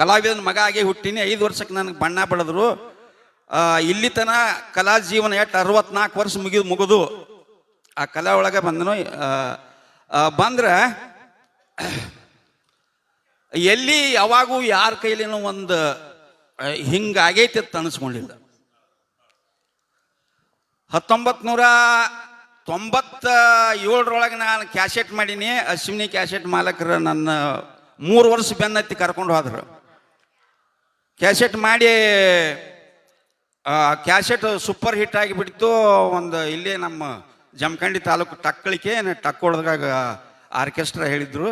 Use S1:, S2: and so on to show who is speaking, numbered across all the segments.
S1: ಕಲಾವಿದನ ಮಗ ಆಗಿ ಹುಟ್ಟಿನಿ, ಐದು ವರ್ಷಕ್ಕೆ ನನಗೆ ಬಣ್ಣ ಬಡಿದ್ರು. ಇಲ್ಲಿ ತನ ಕಲಾ ಜೀವನ ಎಷ್ಟು ಅರವತ್ನಾಲ್ಕು ವರ್ಷ ಮುಗಿದು ಮುಗಿದು. ಆ ಕಲಾ ಒಳಗೆ ಬಂದನು. ಬಂದ್ರೆ ಎಲ್ಲಿ ಯಾವಾಗೂ ಯಾರ ಕೈಲಿನೂ ಒಂದು ಹಿಂಗಾಗೈತಿ ಅಂತ ಅನಿಸ್ಕೊಂಡಿಲ್ಲ ಹತ್ತೊಂಬತ್ತು ನೂರ ತೊಂಬತ್ತ ಏಳರೊಳಗೆ ನಾನು ಕ್ಯಾಸೆಟ್ ಮಾಡೀನಿ. ಅಶ್ವಿನಿ ಕ್ಯಾಸೆಟ್ ಮಾಲಕರು ನನ್ನ ಮೂರು ವರ್ಷ ಬೆನ್ನತ್ತಿ ಕರ್ಕೊಂಡು ಹೋದ್ರು. ಕ್ಯಾಸೆಟ್ ಮಾಡಿ ಕ್ಯಾಸೆಟ್ ಸೂಪರ್ ಹಿಟ್ ಆಗಿಬಿಡ್ತು. ಒಂದು ಇಲ್ಲೇ ನಮ್ಮ ಜಮಖಂಡಿ ತಾಲೂಕು ಟಕ್ಕಳಿಕೆ ಟಕ್ಕೊಳದಾಗ ಆರ್ಕೆಸ್ಟ್ರಾ ಹೇಳಿದ್ರು.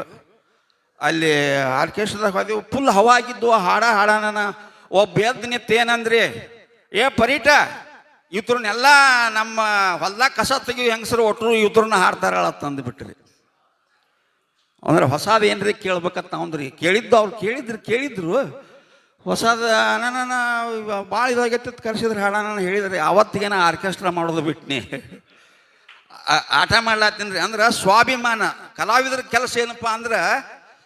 S1: ಅಲ್ಲಿ ಆರ್ಕೆಸ್ಟ್ರಾದಾಗ ಹೋದೆವು, ಫುಲ್ ಹವಾ ಆಗಿದ್ದು ಹಾಡ ಹಾಡನ ಒಬ್ಬ ಎದ್ದು ನಿತ್ತ ಏನಂದ್ರಿ? ಏ ಪರೀಟ ಇವ್ರನ್ನೆಲ್ಲ ನಮ್ಮ ಹೊಲ್ದಾಗ ಕಸ ತೆಗಿಯೋ ಹೆಂಗಸರು ಒಟ್ಟರು ಇವ್ರನ್ನ ಹಾಡ್ತಾರಳ ತಂದು ಬಿಟ್ರಿ. ಅಂದ್ರೆ ಹೊಸದೇನ್ರಿ ಕೇಳ್ಬೇಕಂತ ಅಂದ್ರಿ ಕೇಳಿದ್ದು ಅವ್ರು ಕೇಳಿದ್ರು ಕೇಳಿದ್ರು. ಹೊಸದ ನನ್ನ ಭಾಳ ಇದಾಗೈತಿ ಕರ್ಸಿದ್ರೆ ಹಾಡನ ಹೇಳಿದ್ರಿ ಅವತ್ತಿಗೆ ನಾ ಆರ್ಕೆಸ್ಟ್ರಾ ಮಾಡೋದು ಬಿಟ್ನಿ. ಆಟ ಮಾಡ್ಲಾತ್ತೀನಿ ರೀ ಅಂದ್ರೆ ಸ್ವಾಭಿಮಾನ, ಕಲಾವಿದರ ಕೆಲಸ ಏನಪ್ಪ ಅಂದ್ರೆ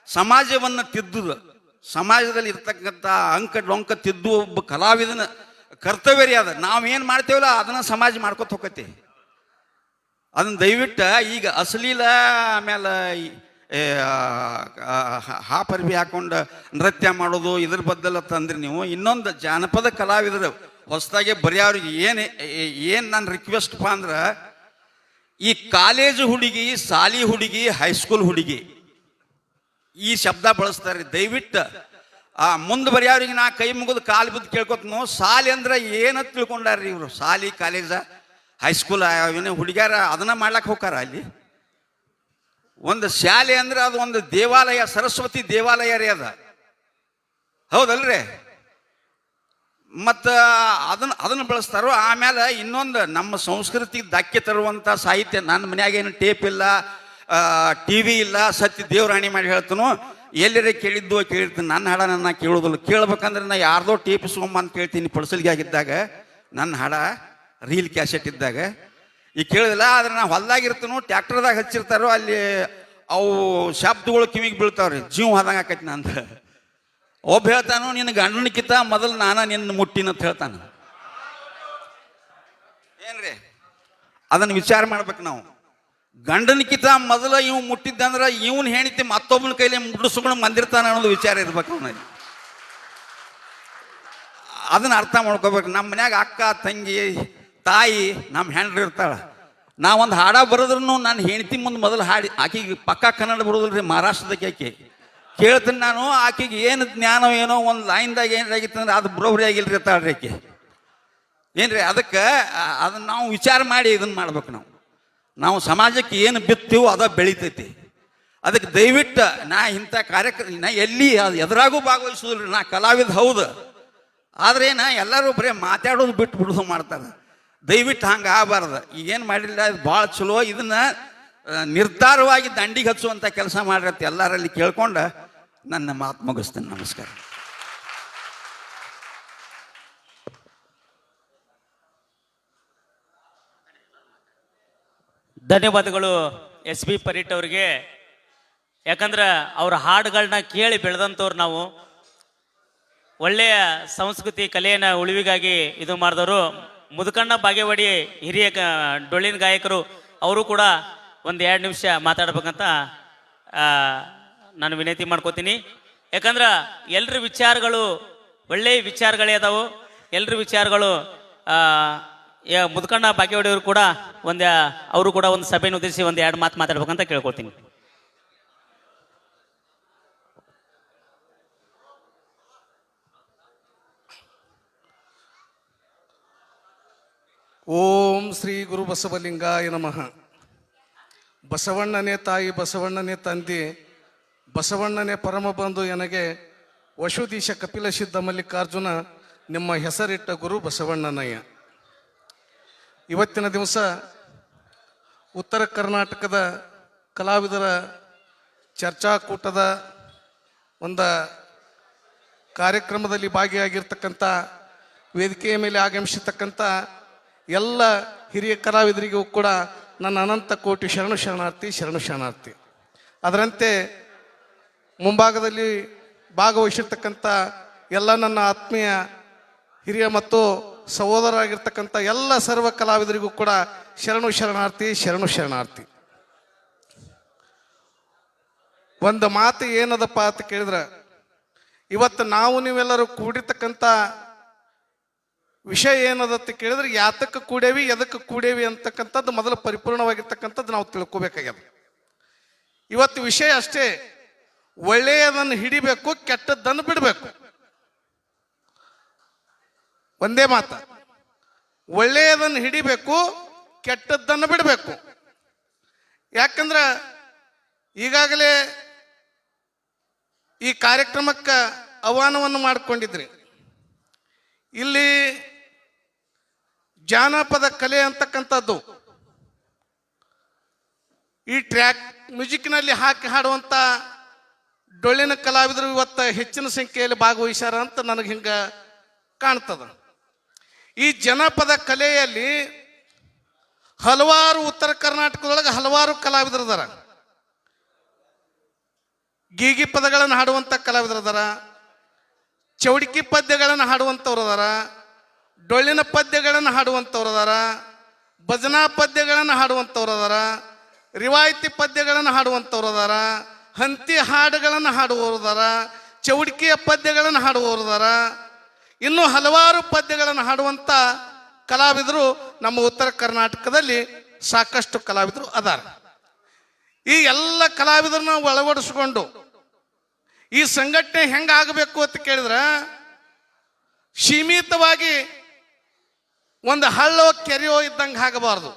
S1: ಸಮಾಜವನ್ನು ತಿದ್ದುದು. ಸಮಾಜದಲ್ಲಿ ಇರ್ತಕ್ಕಂಥ ಅಂಕ ಡೊಂಕ ತಿದ್ದು ಒಬ್ಬ ಕಲಾವಿದನ ಕರ್ತವ್ಯ ರೀ ಅದು ನಾವೇನು ಮಾಡ್ತೇವಲ್ಲ, ಅದನ್ನ ಸಮಾಜ ಮಾಡ್ಕೊತ ಹೋಗತಿ ಅದನ್ನ ದಯವಿಟ್ಟು ಈಗ ಅಶ್ಲೀಲ ಆಮೇಲೆ ಹಾಪರ್ಬಿ ಹಾಕೊಂಡು ನೃತ್ಯ ಮಾಡೋದು ಇದ್ರ ಬದ್ದಲ್ಲ ತಂದ್ರಿ ನೀವು. ಇನ್ನೊಂದು ಜಾನಪದ ಕಲಾವಿದರು ಹೊಸದಾಗಿ ಬರೆಯವ್ರಿಗೆ ಏನು ಏನು ನನ್ನ ರಿಕ್ವೆಸ್ಟ್ಪ ಅಂದ್ರೆ, ಈ ಕಾಲೇಜು ಹುಡುಗಿ ಸಾಲಿ ಹುಡುಗಿ ಹೈಸ್ಕೂಲ್ ಹುಡುಗಿ, ಈ ಶಬ್ದ ಬಳಸ್ತಾರೆ. ದಯವಿಟ್ಟು, ಆ, ಮುಂದೆ ಬರೆಯವ್ರಿಗೆ ನಾ ಕೈ ಮುಗಿದು ಕಾಲು ಬಿದ್ದು ಕೇಳ್ಕೊತನು ಸಾಲಿ ಅಂದ್ರೆ ಏನಂತ ತಿಳ್ಕೊಂಡಾರ್ರಿ ಇವರು? ಸಾಲಿ ಕಾಲೇಜ ಹೈಸ್ಕೂಲ್ ಹುಡುಗ್ಯಾರ, ಅದನ್ನ ಮಾಡ್ಲಾಕ್ ಹೋಗಾರ ಅಲ್ಲಿ? ಒಂದು ಶಾಲೆ ಅಂದ್ರೆ ಅದು ಒಂದು ದೇವಾಲಯ, ಸರಸ್ವತಿ ದೇವಾಲಯ ರೀ ಅದ. ಹೌದಲ್ರಿ? ಮತ್ತು ಅದನ್ನ, ಅದನ್ನು ಬಳಸ್ತಾರೋ ಆಮೇಲೆ ಇನ್ನೊಂದು ನಮ್ಮ ಸಂಸ್ಕೃತಿಗೆ ಧಕ್ಕೆ ತರುವಂಥ ಸಾಹಿತ್ಯ ನನ್ನ ಮನ್ಯಾಗ ಏನು ಟೇಪ್ ಇಲ್ಲ ಟಿ ವಿ ಇಲ್ಲ, ಸತ್ಯ ದೇವರಾಣಿ ಮಾಡಿ ಹೇಳ್ತಾನು, ಎಲ್ಲರೇ ಕೇಳಿದ್ದು ಕೇಳಿರ್ತೀನಿ, ನನ್ನ ಹಾಡ ನನ್ನ ಕೇಳೋದಿಲ್ಲ. ಕೇಳ್ಬೇಕಂದ್ರೆ ನಾ ಯಾರ್ದೋ ಟೇಪ್ ಸೋಮ್ ಅಂತ ಕೇಳ್ತೀನಿ ಪಡಿಸಲಿಗೆ ಆಗಿದ್ದಾಗ, ನನ್ನ ಹಾಡ ರೀಲ್ ಕ್ಯಾಸೆಟ್ ಇದ್ದಾಗ ಈಗ ಕೇಳಿದಿಲ್ಲ ಆದ್ರೆ ನಾ ಹೊಲ್ದಾಗಿರ್ತೀನೋ ಟ್ಯಾಕ್ಟರ್ದಾಗ ಹಚ್ಚಿರ್ತಾರೋ, ಅಲ್ಲಿ ಅವು ಶಬ್ದಗಳು ಕಿವಿಗೆ ಬೀಳ್ತಾವ್ರಿ. ಜೀವ ಹೋದಂಗೆ ಆಕೈತಿ ನಂದು. ಒಬ್ಬ ಹೇಳ್ತಾನು ನಿನ್ನ ಗಂಡನಕ್ಕಿಂತ ಮೊದಲು ನಾನ ನಿನ್ನ ಮುಟ್ಟಿನ ಅಂತ ಹೇಳ್ತಾನೆ. ಏನ್ರಿ? ಅದನ್ನು ವಿಚಾರ ಮಾಡ್ಬೇಕು ನಾವು. ಗಂಡನಕ್ಕಿಂತ ಮೊದಲ ಇವ್ ಮುಟ್ಟಿದ್ದಂದ್ರೆ ಇವನ್ ಹೆಣಿತಿ ಮತ್ತೊಬ್ಬನ ಕೈಲಿ ಮುಟ್ಟಿಸ್ಕೊಂಡು ಬಂದಿರ್ತಾನ ಅನ್ನೋದು ವಿಚಾರ ಇರ್ಬೇಕು ಅವನಲ್ಲಿ ಅದನ್ನ ಅರ್ಥ ಮಾಡ್ಕೋಬೇಕು. ನಮ್ಮ ಮನ್ಯಾಗ ಅಕ್ಕ, ತಂಗಿ ತಾಯಿ ನಮ್ಮ ಹೆಂಡ್ರು ಇರ್ತಾಳ. ಒಂದು ಹಾಡ ಬರೋದ್ರೂ ನಾನು ಹೆಂಡತಿ ಮುಂದೆ ಮೊದಲು ಹಾಡಿ, ಆಕೆಗೆ ಪಕ್ಕ ಕನ್ನಡ ಬರೋದಿಲ್ರಿ ಮಹಾರಾಷ್ಟ್ರದಕ್ಕೆ ಆಕೆ. ಕೇಳ್ತೀನಿ ನಾನು, ಆಕೆಗೆ ಏನು ಜ್ಞಾನ ಏನೋ ಒಂದು ಲೈನ್ದಾಗ ಏನಾಗಿತ್ತು ಅಂದ್ರೆ ಅದು ಬರೋಬ್ರಿ ಆಗಿಲ್ರಿ ತಾಳ್ರಿ ಆಕೆ. ಏನ್ರಿ ಅದಕ್ಕೆ ಅದನ್ನ ನಾವು ವಿಚಾರ ಮಾಡಿ ಇದನ್ನು ಮಾಡ್ಬೇಕು ನಾವು. ನಾವು ಸಮಾಜಕ್ಕೆ ಏನು ಬಿತ್ತೀವೋ ಅದ ಬೆಳಿತೈತಿ. ಅದಕ್ಕೆ ದಯವಿಟ್ಟು ನಾ ಇಂಥ ಕಾರ್ಯಕ್ರಮ ನಾ ಎಲ್ಲಿ ಅದು ಎದುರಾಗೂ ಭಾಗವಹಿಸೋದಿಲ್ಲ ನಾ ಕಲಾವಿದ ಹೌದು. ಆದ್ರೆ ನಾ ಎಲ್ಲರೂ ಬರೀ ಮಾತಾಡೋದು ಬಿಟ್ಟು ಬಿಡೋದು ಮಾಡ್ತಾರೆ. ದಯವಿಟ್ಟು ಹಂಗೆ ಆಗಬಾರ್ದು. ಈಗೇನು ಮಾಡಿಲ್ಲ, ಭಾಳ ಚಲೋ ಇದನ್ನ ನಿರ್ಧಾರವಾಗಿ ದಂಡಿಗೆ ಹಚ್ಚುವಂಥ ಕೆಲಸ ಮಾಡಿರತ್ತೆ ಎಲ್ಲರಲ್ಲಿ ಕೇಳ್ಕೊಂಡು ನನ್ನ ಮಾತು ಮುಗಿಸ್ತೇನೆ. ನಮಸ್ಕಾರ.
S2: ಧನ್ಯವಾದಗಳು ಎಸ್ ಬಿ ಪರೀಟ್ ಅವ್ರಿಗೆ. ಯಾಕಂದ್ರೆ ಅವ್ರ ಹಾಡುಗಳನ್ನ ಕೇಳಿ ಬೆಳೆದಂಥವ್ರು ನಾವು. ಒಳ್ಳೆಯ ಸಂಸ್ಕೃತಿ, ಕಲೆಯನ್ನು ಉಳಿವಿಗಾಗಿ ಇದು ಮಾಡಿದವರು ಮುದುಕಣ್ಣ ಬಾಗೇವಾಡಿ ಹಿರಿಯ ಡೊಳ್ಳಿನ ಗಾಯಕರು, ಅವರು ಕೂಡ ಒಂದು ಎರಡು ನಿಮಿಷ ಮಾತಾಡ್ಬೇಕಂತ ನಾನು ವಿನಂತಿ ಮಾಡ್ಕೋತೀನಿ. ಯಾಕಂದ್ರೆ ಎಲ್ರ ವಿಚಾರಗಳು ಒಳ್ಳೆಯ ವಿಚಾರಗಳೇ ಅದಾವು. ಎಲ್ಲರ ವಿಚಾರಗಳು ಮುದುಕಣ್ಣ ಬಾಗೇವಾಡಿಯವರು ಕೂಡ ಒಂದು, ಅವರು ಕೂಡ ಒಂದು ಸಭೆಯನ್ನು ಉದ್ದೇಶಿಸಿ ಒಂದು ಎರಡು ಮಾತು ಮಾತಾಡ್ಬೇಕಂತ ಕೇಳ್ಕೊತೀನಿ
S3: ಓಂ ಶ್ರೀ ಗುರು ಬಸವಲಿಂಗಾಯ ನಮಃ. ಬಸವಣ್ಣನೇ ತಾಯಿ, ಬಸವಣ್ಣನೇ ತಂದೆ, ಬಸವಣ್ಣನೇ ಪರಮ ಬಂಧು ನನಗೆ ವಶುದೀಶ ಕಪಿಲ ಸಿದ್ಧ ಮಲ್ಲಿಕಾರ್ಜುನ ನಿಮ್ಮ ಹೆಸರಿಟ್ಟ ಗುರು ಬಸವಣ್ಣನಯ್ಯ. ಇವತ್ತಿನ ದಿವಸ ಉತ್ತರ ಕರ್ನಾಟಕದ ಕಲಾವಿದರ ಚರ್ಚಾಕೂಟದ ಒಂದು ಕಾರ್ಯಕ್ರಮದಲ್ಲಿ ಭಾಗಿಯಾಗಿರ್ತಕ್ಕಂಥ ವೇದಿಕೆಯ ಮೇಲೆ ಆಗಮಿಸಿರ್ತಕ್ಕಂಥ ಎಲ್ಲ ಹಿರಿಯ ಕಲಾವಿದರಿಗೂ ಕೂಡ ನನ್ನ ಅನಂತ ಕೋಟಿ ಶರಣು ಶರಣಾರ್ಥಿ ಶರಣು ಶರಣಾರ್ಥಿ. ಅದರಂತೆ ಮುಂಭಾಗದಲ್ಲಿ ಭಾಗವಹಿಸಿರ್ತಕ್ಕಂಥ ಎಲ್ಲ ನನ್ನ ಆತ್ಮೀಯ ಹಿರಿಯ ಮತ್ತು ಸಹೋದರರಾಗಿರ್ತಕ್ಕಂಥ ಎಲ್ಲ ಸರ್ವ ಕಲಾವಿದರಿಗೂ ಕೂಡ ಶರಣು ಶರಣಾರ್ಥಿ ಶರಣು ಶರಣಾರ್ಥಿ. ಒಂದು ಮಾತು ಏನದಪ್ಪ ಅಂತ ಕೇಳಿದ್ರೆ, ಇವತ್ತು ನಾವು ನೀವೆಲ್ಲರೂ ಕೂಡಿರ್ತಕ್ಕಂಥ ವಿಷಯ ಏನದತ್ತ ಕೇಳಿದ್ರೆ, ಯಾತಕ್ಕೆ ಕೂಡೇವಿ, ಎದಕ್ಕೆ ಕೂಡೇವಿ ಅಂತಕ್ಕಂಥದ್ದು ಮೊದಲು ಪರಿಪೂರ್ಣವಾಗಿರ್ತಕ್ಕಂಥದ್ದು ನಾವು ತಿಳ್ಕೋಬೇಕಾಗ್ಯದ. ಇವತ್ತು ವಿಷಯ ಅಷ್ಟೇ, ಒಳ್ಳೆಯದನ್ನು ಹಿಡಿಬೇಕು, ಕೆಟ್ಟದ್ದನ್ನು ಬಿಡಬೇಕು. ಒಂದೇ ಮಾತ, ಒಳ್ಳೆಯದನ್ನು ಹಿಡಿಬೇಕು, ಕೆಟ್ಟದ್ದನ್ನು ಬಿಡಬೇಕು. ಯಾಕಂದ್ರೆ, ಈಗಾಗಲೇ ಈ ಕಾರ್ಯಕ್ರಮಕ್ಕೆ ಆಹ್ವಾನವನ್ನು ಮಾಡಿಕೊಂಡಿದ್ರಿ. ಇಲ್ಲಿ ಜಾನಪದ ಕಲೆ ಅಂತಕ್ಕಂಥದ್ದು. ಈ ಟ್ರ್ಯಾಕ್ ಮ್ಯೂಸಿಕ್ನಲ್ಲಿ ಹಾಕಿ ಹಾಡುವಂಥ ಡೊಳ್ಳಿನ ಕಲಾವಿದರು ಇವತ್ತು ಹೆಚ್ಚಿನ ಸಂಖ್ಯೆಯಲ್ಲಿ ಭಾಗವಹಿಸ್ಯಾರ ಅಂತ ನನಗೆ ಹಿಂಗೆ ಕಾಣ್ತದ. ಈ ಜನಪದ ಕಲೆಯಲ್ಲಿ ಹಲವಾರು ಉತ್ತರ ಕರ್ನಾಟಕದೊಳಗೆ ಹಲವಾರು ಕಲಾವಿದರು ಅದಾರ. ಗೀಗಿ ಪದಗಳನ್ನು ಹಾಡುವಂಥ ಕಲಾವಿದರು ಅದಾರ. ಚೌಡಿಕಿ ಪದ್ಯಗಳನ್ನು ಹಾಡುವಂಥವ್ರು ಅದಾರ. ಡೊಳ್ಳಿನ ಪದ್ಯಗಳನ್ನು ಹಾಡುವಂಥವ್ರು ಅದಾರ, ಭಜನಾ ಪದ್ಯಗಳನ್ನು ಹಾಡುವಂಥವ್ರು ಅದಾರ, ರಿವಾಯಿತಿ ಪದ್ಯಗಳನ್ನು ಹಾಡುವಂಥವ್ರು ಅದಾರ, ಹಂತಿ ಹಾಡುಗಳನ್ನು ಹಾಡುವವರು ಅದಾರ ಚೌಡಿಕೆಯ ಪದ್ಯಗಳನ್ನು ಹಾಡುವವರು ಅದಾರ, ಇನ್ನು ಹಲವಾರು ಪದ್ಯಗಳನ್ನು ಹಾಡುವಂಥ ಕಲಾವಿದರು ನಮ್ಮ ಉತ್ತರ ಕರ್ನಾಟಕದಲ್ಲಿ ಸಾಕಷ್ಟು ಕಲಾವಿದರು ಅದಾರ. ಈ ಎಲ್ಲ ಕಲಾವಿದರನ್ನ ಒಳಗಡಿಸ್ಕೊಂಡು ಈ ಸಂಘಟನೆ ಹೆಂಗಾಗಬೇಕು ಅಂತ ಕೇಳಿದ್ರೆ, ಸೀಮಿತವಾಗಿ ಒಂದು ಹಳ್ಳೋ ಕೆರೆಯೋ ಇದ್ದಂಗೆ ಆಗಬಾರ್ದು.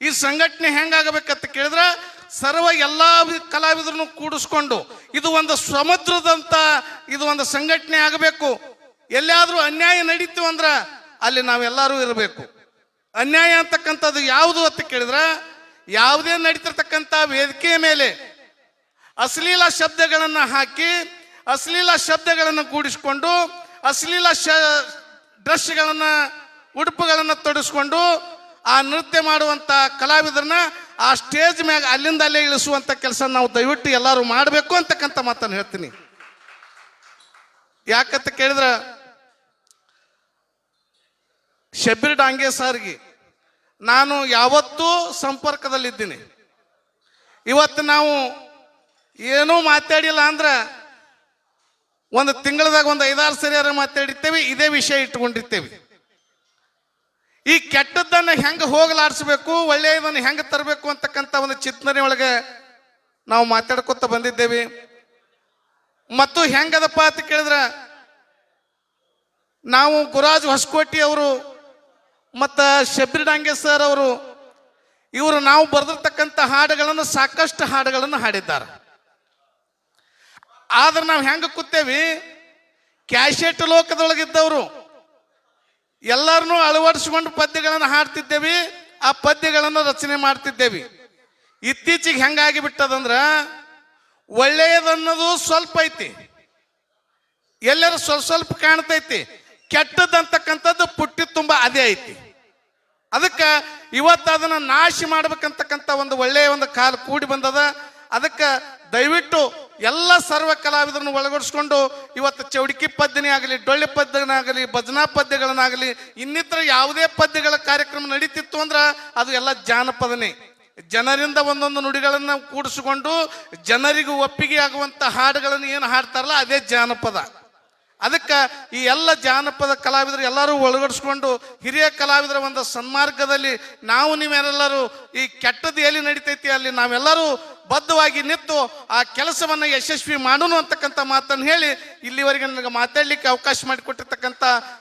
S3: ಈ ಸಂಘಟನೆ ಹೆಂಗಾಗಬೇಕಂತ ಕೇಳಿದ್ರೆ ಸರ್ವ ಎಲ್ಲ ಕಲಾವಿದರನ್ನು ಕೂಡಿಸ್ಕೊಂಡು ಇದು ಒಂದು ಸಮುದ್ರದಂತ ಇದು ಒಂದು ಸಂಘಟನೆ ಆಗಬೇಕು. ಎಲ್ಲಾದ್ರೂ ಅನ್ಯಾಯ ನಡೀತು ಅಂದ್ರೆ ಅಲ್ಲಿ ನಾವೆಲ್ಲರೂ ಇರಬೇಕು. ಅನ್ಯಾಯ ಅಂತಕ್ಕಂಥದ್ದು ಯಾವುದು ಅಂತ ಕೇಳಿದ್ರೆ ಯಾವುದೇ ನಡೀತಿರ್ತಕ್ಕಂಥ ವೇದಿಕೆಯ ಮೇಲೆ ಅಶ್ಲೀಲ ಶಬ್ದಗಳನ್ನು ಹಾಕಿ ಅಶ್ಲೀಲ ಶಬ್ದಗಳನ್ನು ಕೂಡಿಸಿಕೊಂಡು ಅಶ್ಲೀಲ ಶ, ಡ್ರೆಸ್ಗಳನ್ನು ಉಡುಪುಗಳನ್ನು ತೊಡಿಸ್ಕೊಂಡು ಆ ನೃತ್ಯ ಮಾಡುವಂಥ ಕಲಾವಿದರನ್ನ ಆ ಸ್ಟೇಜ್ ಮ್ಯಾಗ ಅಲ್ಲಿಂದ ಅಲ್ಲೇ ಇಳಿಸುವಂಥ ಕೆಲಸ ನಾವು ದಯವಿಟ್ಟು ಎಲ್ಲರೂ ಮಾಡಬೇಕು ಅಂತಕ್ಕಂಥ ಮಾತನ್ನು ಹೇಳ್ತೀನಿ. ಯಾಕಂತ ಕೇಳಿದ್ರೆ ಶಬೀರ್ ಡಾಂಗೆ ಸರ್ಗೆ ನಾನು ಯಾವತ್ತೂ ಸಂಪರ್ಕದಲ್ಲಿದ್ದೀನಿ. ಇವತ್ತು ನಾವು ಏನೂ ಮಾತಾಡಿಲ್ಲ ಅಂದ್ರೆ ಒಂದು ತಿಂಗಳದಾಗ ಒಂದು ಐದಾರು ಸರಿಯಾರ ಮಾತಾಡಿರ್ತೇವೆ, ಇದೇ ವಿಷಯ ಇಟ್ಕೊಂಡಿರ್ತೇವೆ ಈ ಕೆಟ್ಟದ್ದನ್ನು ಹೆಂಗೆ ಹೋಗಲಾಡಿಸ್ಬೇಕು, ಒಳ್ಳೆಯದನ್ನು ಹೆಂಗೆ ತರಬೇಕು ಅಂತಕ್ಕಂಥ ಒಂದು ಚಿಂತನೆ ಒಳಗೆ ನಾವು ಮಾತಾಡ್ಕೊತ ಬಂದಿದ್ದೇವೆ. ಮತ್ತು ಹೆಂಗದಪ್ಪ ಅಂತ ಕೇಳಿದ್ರೆ, ನಾವು ಗುರಾಜ್ ಹೊಸಕೋಟಿ ಅವರು, ಮತ್ತು ಶಬ್ರಿ ಡಾಂಗೆ ಸರ್ ಅವರು, ಇವರು ನಾವು ಬರೆದಿರ್ತಕ್ಕಂಥ ಹಾಡುಗಳನ್ನು ಸಾಕಷ್ಟು ಹಾಡುಗಳನ್ನು ಹಾಡಿದ್ದಾರೆ. ಆದ್ರೆ ನಾವು ಹೆಂಗೆ ಕೂತೇವಿ ಕ್ಯಾಶೆಟ್ ಲೋಕದೊಳಗಿದ್ದವರು ಎಲ್ಲರನ್ನೂ ಅಳವಡಿಸ್ಕೊಂಡು ಪದ್ಯಗಳನ್ನು ಹಾಡ್ತಿದ್ದೇವೆ, ಆ ಪದ್ಯಗಳನ್ನು ರಚನೆ ಮಾಡ್ತಿದ್ದೇವೆ. ಇತ್ತೀಚೆಗೆ ಹೆಂಗಾಗಿ ಬಿಟ್ಟದಂದ್ರ ಒಳ್ಳೆಯದನ್ನೋದು ಸ್ವಲ್ಪ ಐತಿ. ಎಲ್ಲರೂ ಸ್ವಲ್ಪ ಸ್ವಲ್ಪ ಕಾಣ್ತೈತಿ. ಕೆಟ್ಟದಂತಕ್ಕಂಥದ್ದು ಪುಟ್ಟಿ ತುಂಬ ಅದೇ ಐತಿ. ಅದಕ್ಕೆ ಇವತ್ತು ಅದನ್ನ ನಾಶ ಮಾಡ್ಬೇಕಂತಕ್ಕಂಥ ಒಂದು ಒಳ್ಳೆಯ ಒಂದು ಕಾಲ ಕೂಡಿ ಬಂದದ. ಅದಕ್ಕೆ ದಯವಿಟ್ಟು ಎಲ್ಲ ಸರ್ವ ಕಲಾವಿದರನ್ನು ಒಳಗಡಿಸ್ಕೊಂಡು ಇವತ್ತು ಚೌಡಿಕಿ ಪದ್ಯನೇ ಆಗಲಿ, ಡೊಳ್ಳೆ ಪದ್ಯನಾಗಲಿ ಭಜನಾ ಪದ್ಯಗಳನ್ನಾಗಲಿ, ಇನ್ನಿತರ ಯಾವುದೇ ಪದ್ಯಗಳ ಕಾರ್ಯಕ್ರಮ ನಡೀತಿತ್ತು ಅಂದ್ರೆ ಅದು ಎಲ್ಲ ಜಾನಪದನೇ. ಜನರಿಂದ ಒಂದೊಂದು ನುಡಿಗಳನ್ನು ಕೂಡಿಸಿಕೊಂಡು ಜನರಿಗೂ ಒಪ್ಪಿಗೆ ಆಗುವಂಥ ಹಾಡುಗಳನ್ನು ಏನು ಹಾಡ್ತಾರಲ್ಲ ಅದೇ ಜಾನಪದ. ಅದಕ್ಕೆ ಈ ಎಲ್ಲ ಜಾನಪದ ಕಲಾವಿದರು ಎಲ್ಲರೂ ಒಳಗಡಿಸ್ಕೊಂಡು ಹಿರಿಯ ಕಲಾವಿದರ ಒಂದು ಸನ್ಮಾರ್ಗದಲ್ಲಿ ನಾವು ನೀವೆಲ್ಲರೂ ಈ ಕೆಟ್ಟದ್ದು ಎಲ್ಲಿ ನಡೀತೈತಿ ಅಲ್ಲಿ ನಾವೆಲ್ಲರೂ ಬದ್ಧವಾಗಿ ನಿಂತು ಆ ಕೆಲಸವನ್ನು ಯಶಸ್ವಿ ಮಾಡೋಣ ಅಂತಕ್ಕಂಥ ಮಾತನ್ನು ಹೇಳಿ ಇಲ್ಲಿವರೆಗೆ ನನಗೆ ಮಾತಾಡಲಿಕ್ಕೆ ಅವಕಾಶ ಮಾಡಿಕೊಟ್ಟಿರ್ತಕ್ಕಂಥ